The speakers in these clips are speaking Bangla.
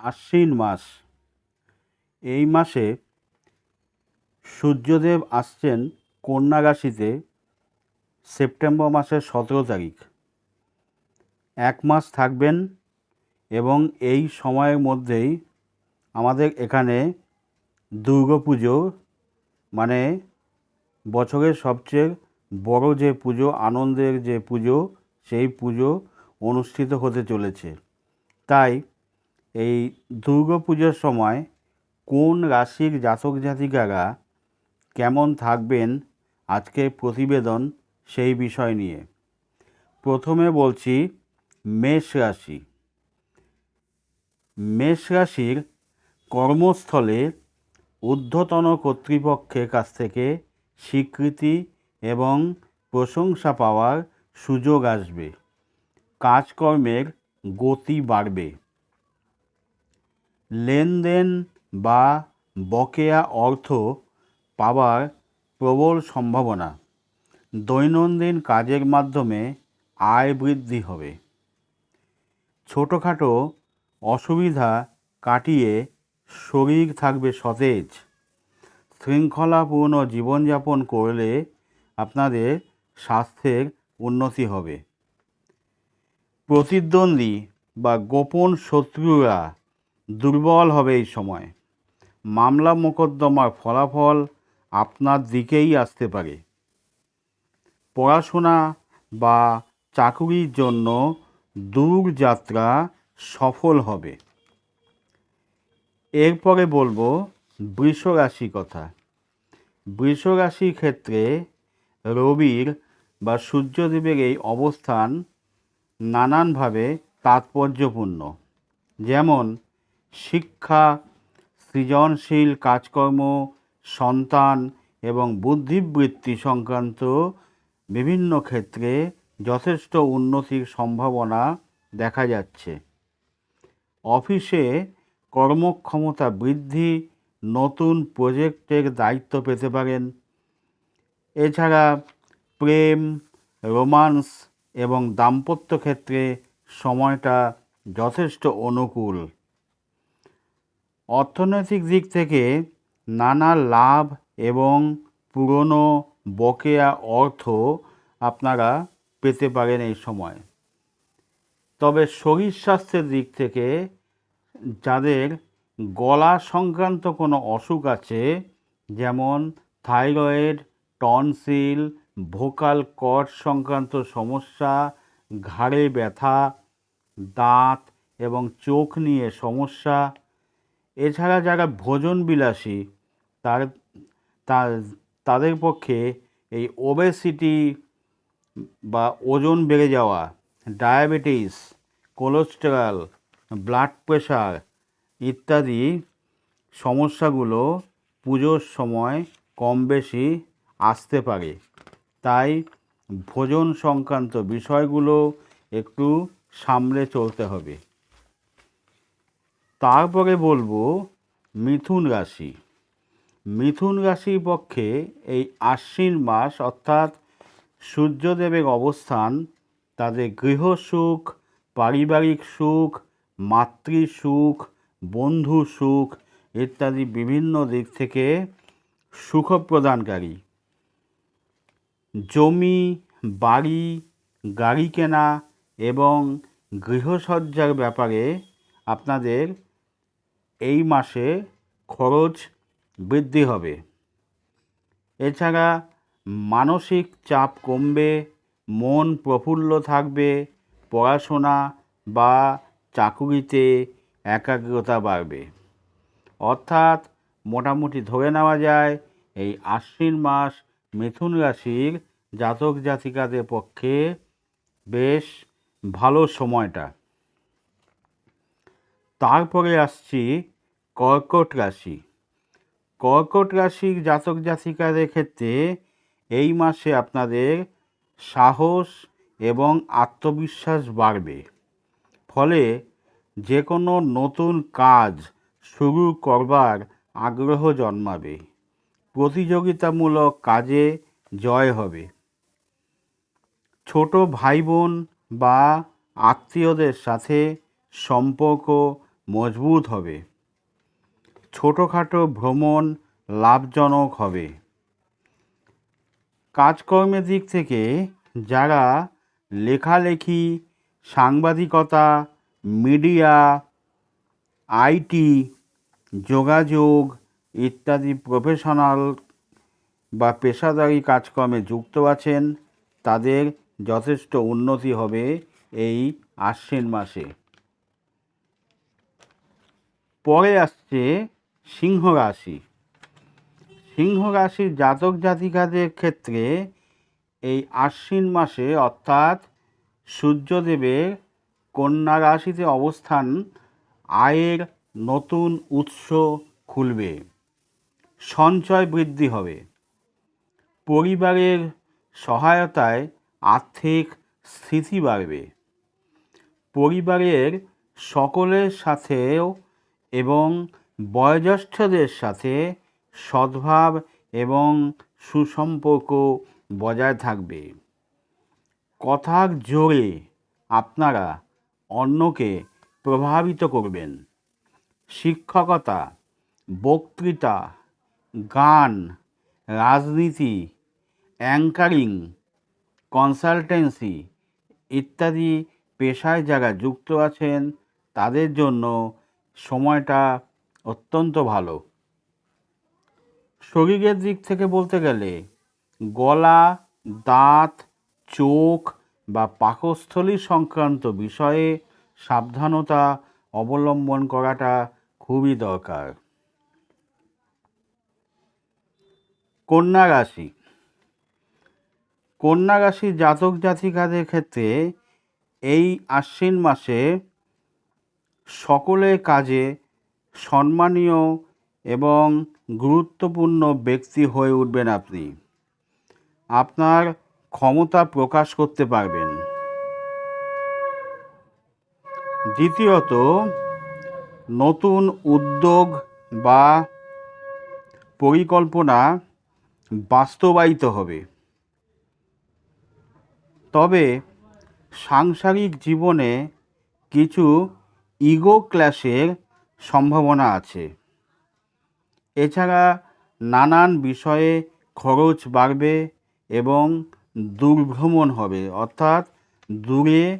আশ্বিন মাস। এই মাসে সূর্যদেব আসছেন কন্যা রাশিতে, সেপ্টেম্বর মাসের সতেরো তারিখ। এক মাস থাকবেন এবং এই সময়ের মধ্যেই আমাদের এখানে দুর্গাপুজো মানে বছরের সবচেয়ে বড় যে পুজো, আনন্দের যে পুজো, সেই পুজো অনুষ্ঠিত হতে চলেছে। তাই এই দুর্গা পুজোর সময় কোন রাশির জাতক জাতিকারা কেমন থাকবেন আজকের প্রতিবেদন সেই বিষয় নিয়ে। প্রথমে বলছি মেষ রাশি। মেষ রাশির কর্মস্থলে ঊর্ধ্বতন কর্তৃপক্ষের কাছ থেকে স্বীকৃতি এবং প্রশংসা পাওয়ার সুযোগ আসবে। কাজকর্মের গতি বাড়বে। লেনদেন বা বকেয়া অর্থ পাওয়ার প্রবল সম্ভাবনা। দৈনন্দিন কাজের মাধ্যমে আয় বৃদ্ধি হবে। ছোটোখাটো অসুবিধা কাটিয়ে শরীর থাকবে সতেজ। শৃঙ্খলাপূর্ণ জীবনযাপন করলে আপনাদের স্বাস্থ্যের উন্নতি হবে। প্রতিদ্বন্দ্বী বা গোপন শত্রুরা দুর্বল হবে এই সময়। মামলা মোকদ্দমার ফলাফল আপনার দিকেই আসতে পারে। পড়াশোনা বা চাকুরির জন্য দূর যাত্রা সফল হবে। এরপরে বলব বৃষ রাশি কথা। বৃষ রাশির ক্ষেত্রে রবির বা সূর্যদেবের এই অবস্থান নানানভাবে তাৎপর্যপূর্ণ। যেমন শিক্ষা, সৃজনশীল কাজকর্ম, সন্তান এবং বুদ্ধিবৃত্তি সংক্রান্ত বিভিন্ন ক্ষেত্রে যথেষ্ট উন্নতির সম্ভাবনা দেখা যাচ্ছে। অফিসে কর্মক্ষমতা বৃদ্ধি, নতুন প্রজেক্টের দায়িত্ব পেতে পারেন। এছাড়া প্রেম, রোমান্স এবং দাম্পত্য ক্ষেত্রে সময়টা যথেষ্ট অনুকূল। অর্থনৈতিক দিক থেকে নানা লাভ এবং পুরনো বকেয়া অর্থ আপনারা পেতে পারেন এই সময়। তবে শরীর স্বাস্থ্যের দিক থেকে যাদের গলা সংক্রান্ত কোনো অসুখ আছে, যেমন থাইরয়েড, টনসিল, ভোকাল কর্ড সংক্রান্ত সমস্যা, ঘাড়ে ব্যথা, দাঁত এবং চোখ নিয়ে সমস্যা এছাড়া যারা ভোজন বিলাসী তার তাদের পক্ষে এই ওবেসিটি বা ওজন বেড়ে যাওয়া ডায়াবেটিস কোলেস্টেরল ব্লাড প্রেশার ইত্যাদি সমস্যাগুলো পুজোর সময় কম বেশি আসতে পারে। তাই ভোজন সংক্রান্ত বিষয়গুলো একটু সামলে চলতে হবে। তারপরে বলব মিথুন রাশি। মিথুন রাশির পক্ষে এই আশ্বিন মাস অর্থাৎ সূর্যদেবের অবস্থান, তাদের গৃহসুখ পারিবারিক সুখ, মাতৃ সুখ, বন্ধু সুখ ইত্যাদি বিভিন্ন দিক থেকে সুখ প্রদানকারী জমি, বাড়ি, গাড়ি কেনা এবং গৃহসজ্জার ব্যাপারে আপনাদের এই মাসে খরচ বৃদ্ধি হবে। এছাড়া মানসিক চাপ কমবে, মন প্রফুল্ল থাকবে, পড়াশোনা বা চাকুরিতে একাগ্রতা বাড়বে। অর্থাৎ মোটামুটি ধরে নেওয়া যায়, এই আশ্বিন মাস মিথুন রাশির জাতক জাতিকাদের পক্ষে বেশ ভালো সময়টা। তারপরে আসছি কর্কট রাশি। কর্কট রাশির জাতক জাতিকাদের ক্ষেত্রে এই মাসে আপনাদের সাহস এবং আত্মবিশ্বাস বাড়বে। ফলে যে কোনো নতুন কাজ শুরু করবার আগ্রহ জন্মাবে। প্রতিযোগিতামূলক কাজে জয় হবে। ছোট ভাই বোন বা আত্মীয়দের সাথে সম্পর্ক মজবুত হবে। ছোটোখাটো ভ্রমণ লাভজনক হবে। কাজকর্মের দিক থেকে যারা লেখালেখি, সাংবাদিকতা, মিডিয়া, আইটি, যোগাযোগ ইত্যাদি প্রফেশনাল বা পেশাদারি কাজকর্মে যুক্ত আছেন, তাদের যথেষ্ট উন্নতি হবে এই আশ্বিন মাসে। পরে আসছে সিংহ রাশি। সিংহ রাশির জাতক জাতিকাদের ক্ষেত্রে এই আশ্বিন মাসে অর্থাৎ সূর্যদেবের কন্যা রাশিতে অবস্থান আয়ের নতুন উৎস খুলবে, সঞ্চয় বৃদ্ধি হবে, পরিবারের সহায়তায় আর্থিক স্থিতি বাড়বে, পরিবারের সকলের সাথেও এবং বয়োজ্যেষ্ঠদের সাথে সদ্ভাব এবং সুসম্পর্ক বজায় থাকবে। কথার জোরে আপনারা অন্যকে প্রভাবিত করবেন। শিক্ষকতা, বক্তৃতা, গান, রাজনীতি, অ্যাঙ্কারিং, কনসালটেন্সি ইত্যাদি পেশায় যারা যুক্ত আছেন, তাদের জন্য সময়টা অত্যন্ত ভালো। শরীরের দিক থেকে বলতে গেলে, গলা, দাঁত, চোখ বা পাকস্থলী সংক্রান্ত বিষয়ে সাবধানতা অবলম্বন করাটা খুবই দরকার। কন্যা রাশি। কন্যা রাশির জাতক জাতিকাদের ক্ষেত্রে এই আশ্বিন মাসে সকলের কাজে সম্মানীয় এবং গুরুত্বপূর্ণ ব্যক্তি হয়ে উঠবেন আপনি। আপনার ক্ষমতা প্রকাশ করতে পারবেন। দ্বিতীয়ত, নতুন উদ্যোগ বা পরিকল্পনা বাস্তবায়িত হবে। তবে সাংসারিক জীবনে কিছু ইগো ক্ল্যাশের সম্ভাবনা আছে। এছাড়া নানান বিষয়ে খরচ বাড়বে এবং দুর্ভ্রমণ হবে। অর্থাৎ দূরে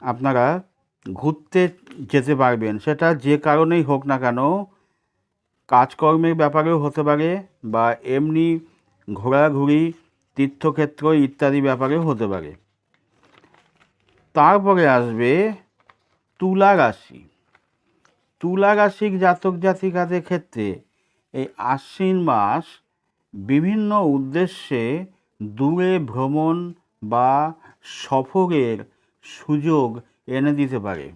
আপনারা ঘুরতে যেতে পারবেন। সেটা যে কারণেই হোক না কেন, কাজকর্মের ব্যাপারেও হতে পারে বা এমনি ঘোরাঘুরি, তীর্থক্ষেত্র ইত্যাদি ব্যাপারেও হতে পারে। তারপরে আসবে তুলা রাশি তুলা রাশির জাতক জাতিকাদের ক্ষেত্রে এই আশ্বিন মাস বিভিন্ন উদ্দেশ্যে দূরে ভ্রমণ বা সফরের সুযোগ এনে দিতে পারে।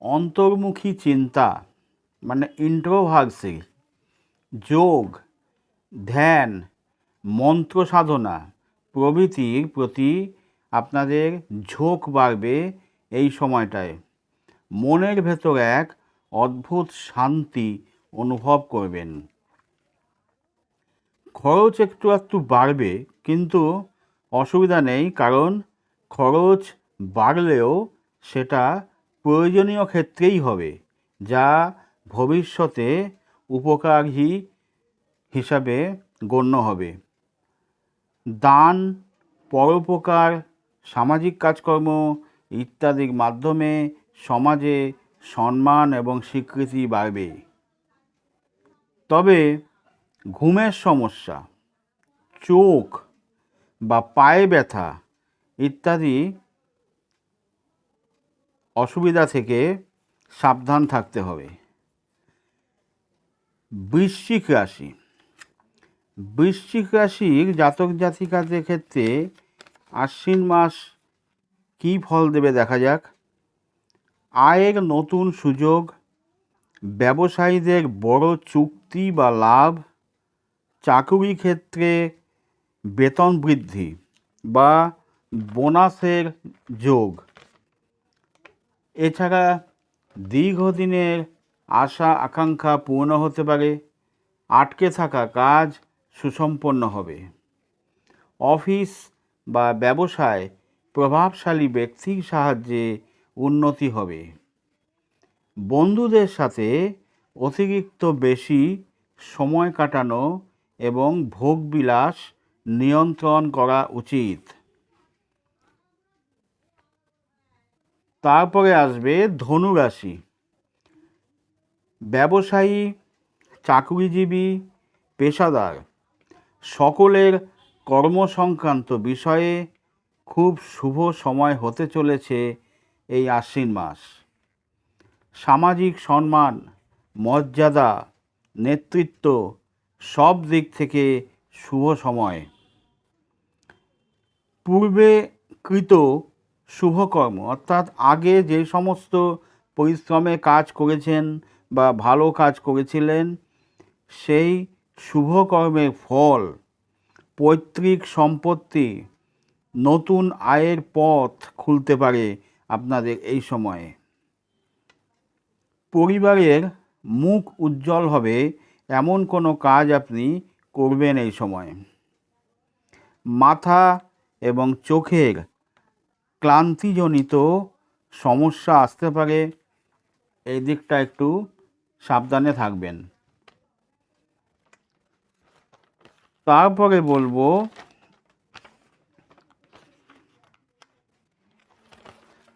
অন্তর্মুখী চিন্তা মানে ইন্ট্রোভার্সি যোগ, ধ্যান মন্ত্র সাধনা প্রভৃতির প্রতি আপনাদের ঝোঁক বাড়বে এই সময়টায় মনের ভেতর এক অদ্ভুত শান্তি অনুভব করবেন। খরচ একটু একটু বাড়বে, কিন্তু অসুবিধা নেই, কারণ খরচ বাড়লেও সেটা প্রয়োজনীয় ক্ষেত্রেই হবে, যা ভবিষ্যতে উপকারী হিসাবে গণ্য হবে। দান, পরোপকার, সামাজিক কাজকর্ম ইত্যাদির মাধ্যমে সমাজে সম্মান এবং স্বীকৃতি বাড়বে। তবে ঘুমের সমস্যা, চোখ বা পায়ে ব্যথা ইত্যাদি অসুবিধা থেকে সাবধান থাকতে হবে। বৃশ্চিক রাশি, বৃশ্চিক রাশির জাতক জাতিকাদের ক্ষেত্রে আশ্বিন মাস কী ফল দেবে দেখা যাক। আয়ের নতুন সুযোগ, ব্যবসায়ীদের বড় চুক্তি বা লাভ, চাকুরি ক্ষেত্রে বেতন বৃদ্ধি বা বোনাসের যোগ। এছাড়া দীর্ঘদিনের আশা, আকাঙ্ক্ষা পূর্ণ হতে পারে, আটকে থাকা কাজ সুসম্পন্ন হবে। অফিস বা ব্যবসায় প্রভাবশালী ব্যক্তির সাহায্যে উন্নতি হবে। বন্ধুদের সাথে অতিরিক্ত বেশি সময় কাটানো এবং ভোগবিলাস নিয়ন্ত্রণ করা উচিত। তারপরে আসবে ধনুরাশি। ব্যবসায়ী, চাকরিজীবী, পেশাদার সকলের কর্মসংক্রান্ত বিষয়ে খুব শুভ সময় হতে চলেছে এই আশ্বিন মাস। সামাজিক সম্মান, মর্যাদা, নেতৃত্ব সব দিক থেকে শুভ সময়। পূর্বে কৃত শুভকর্ম, অর্থাৎ আগে যে সমস্ত পরিশ্রমে কাজ করেছেন বা ভালো কাজ করেছিলেন, সেই শুভকর্মের ফল, পৈতৃক সম্পত্তি নতুন আয়ের পথ খুলতে পারে আপনাদের এই সময়ে। পরিবারের মুখ উজ্জ্বল হবে এমন কোনো কাজ আপনি করবেন এই সময়। মাথা এবং চোখের ক্লান্তিজনিত সমস্যা আসতে পারে। এই দিকটা একটু সাবধানে থাকবেন। তারপরে বলব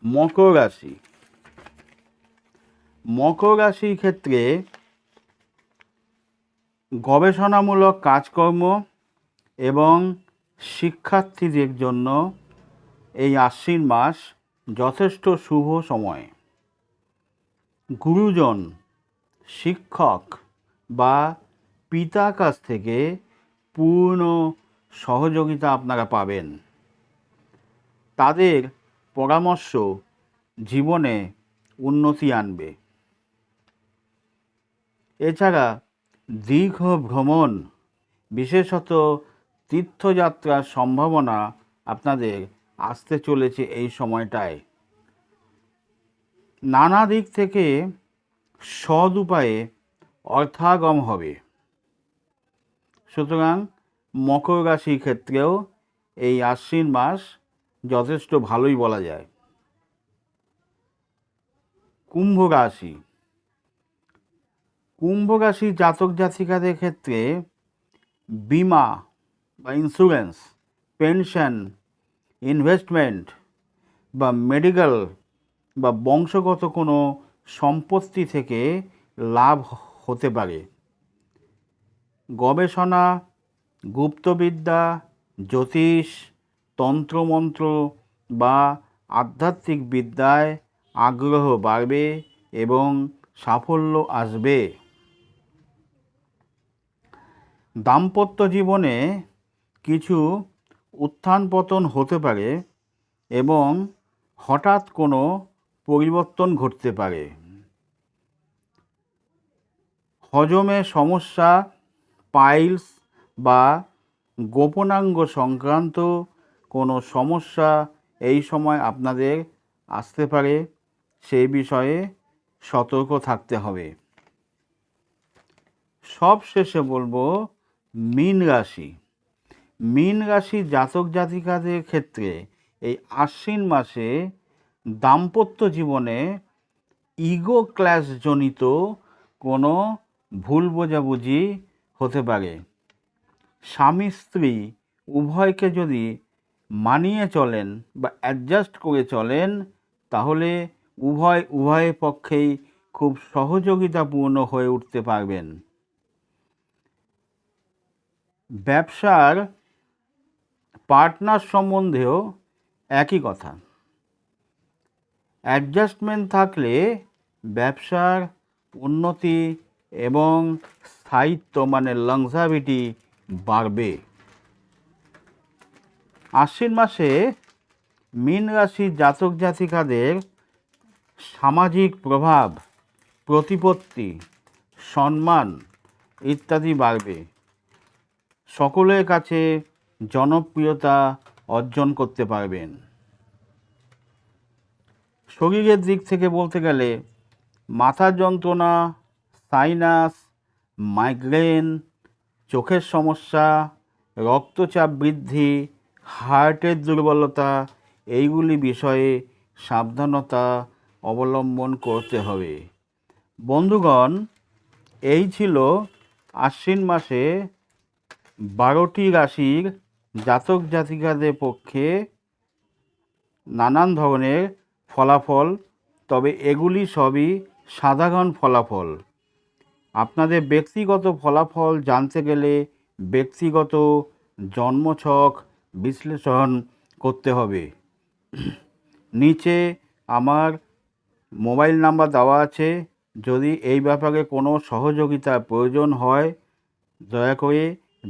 মকর রাশি। মকর রাশির ক্ষেত্রে গবেষণামূলক কাজকর্ম এবং শিক্ষার্থীদের জন্য এই আশ্বিন মাস যথেষ্ট শুভ সময়। গুরুজন, শিক্ষক বা পিতার কাছ থেকে পূর্ণ সহযোগিতা আপনারা পাবেন। তাদের পরামর্শ জীবনে উন্নতি আনবে। এছাড়া দীর্ঘ ভ্রমণ বিশেষত তীর্থযাত্রার সম্ভাবনা আপনাদের আসতে চলেছে এই সময়টায়। নানা দিক থেকে সদ উপায়ে অর্থাগম হবে। সুতরাং মকর রাশির ক্ষেত্রেও এই আশ্বিন মাস যথেষ্ট ভালোই বলা যায়। কুম্ভ রাশি কুম্ভ রাশি জাতক জাতিকাদের ক্ষেত্রে বিমা বা ইন্স্যুরেন্স পেনশন ইনভেস্টমেন্ট বা মেডিকেল বা বংশগত কোনো সম্পত্তি থেকে লাভ হতে পারে। গবেষণা, গুপ্তবিদ্যা, জ্যোতিষ তন্ত্রমন্ত্র বা আধ্যাত্মিক বিদ্যায় আগ্রহ বাড়বে এবং সাফল্য আসবে। দাম্পত্য জীবনে কিছু উত্থান পতন হতে পারে এবং হঠাৎ কোনো পরিবর্তন ঘটতে পারে। হজমে সমস্যা, পাইলস বা গোপনাঙ্গ সংক্রান্ত কোনো সমস্যা এই সময় আপনাদের আসতে পারে, সেই বিষয়ে সতর্ক থাকতে হবে। সব শেষে বলব, মীন রাশি। মীন রাশি জাতক জাতিকাদের ক্ষেত্রে এই আশ্বিন মাসে দাম্পত্য জীবনে ইগো ক্ল্যাশজনিত কোনো ভুল বোঝাবুঝি হতে পারে। স্বামী স্ত্রী উভয়কে যদি মানিয়ে চলেন বা অ্যাডজাস্ট করে চলেন, তাহলে উভয় উভয় পক্ষেই খুব সহযোগিতাপূর্ণ হয়ে উঠতে পারবেন। ব্যবসার পার্টনার সম্বন্ধেও একই কথা। অ্যাডজাস্টমেন্ট থাকলে ব্যবসার উন্নতি এবং স্থায়িত্ব মানে লংজাভিটি বাড়বে। আশ্বিন মাসে মীন রাশির জাতক জাতিকাদের সামাজিক প্রভাব, প্রতিপত্তি, সম্মান ইত্যাদি বাড়বে। সকলের কাছে জনপ্রিয়তা অর্জন করতে পারবেন। শরীরের দিক থেকে বলতে গেলে মাথা যন্ত্রণা সাইনাস মাইগ্রেন চোখের সমস্যা, রক্তচাপ বৃদ্ধি হার্টের দুর্বলতা, এইগুলি বিষয়ে সাবধানতা অবলম্বন করতে হবে। বন্ধুগণ, এই ছিল আশ্বিন মাসে বারোটি রাশির জাতক জাতিকাদের পক্ষে নানান ধরনের ফলাফল, তবে এগুলি সবই সাধারণ ফলাফল। আপনাদের ব্যক্তিগত ফলাফল জানতে গেলে ব্যক্তিগত জন্মছক বিশ্লেষণ করতে হবে। নিচে আমার মোবাইল নাম্বার দেওয়া আছে। যদি এই ব্যাপারে কোনো সহযোগিতার প্রয়োজন হয়, দয়া করে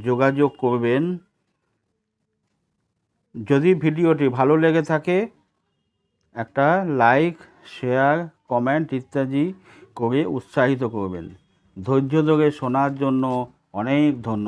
যোগাযোগ করবেন। যদি ভিডিওটি ভালো লেগে থাকে, একটা লাইক, শেয়ার, কমেন্ট ইত্যাদি করে উৎসাহিত করবেন। ধৈর্য ধরে শোনার জন্য অনেক ধন্যবাদ।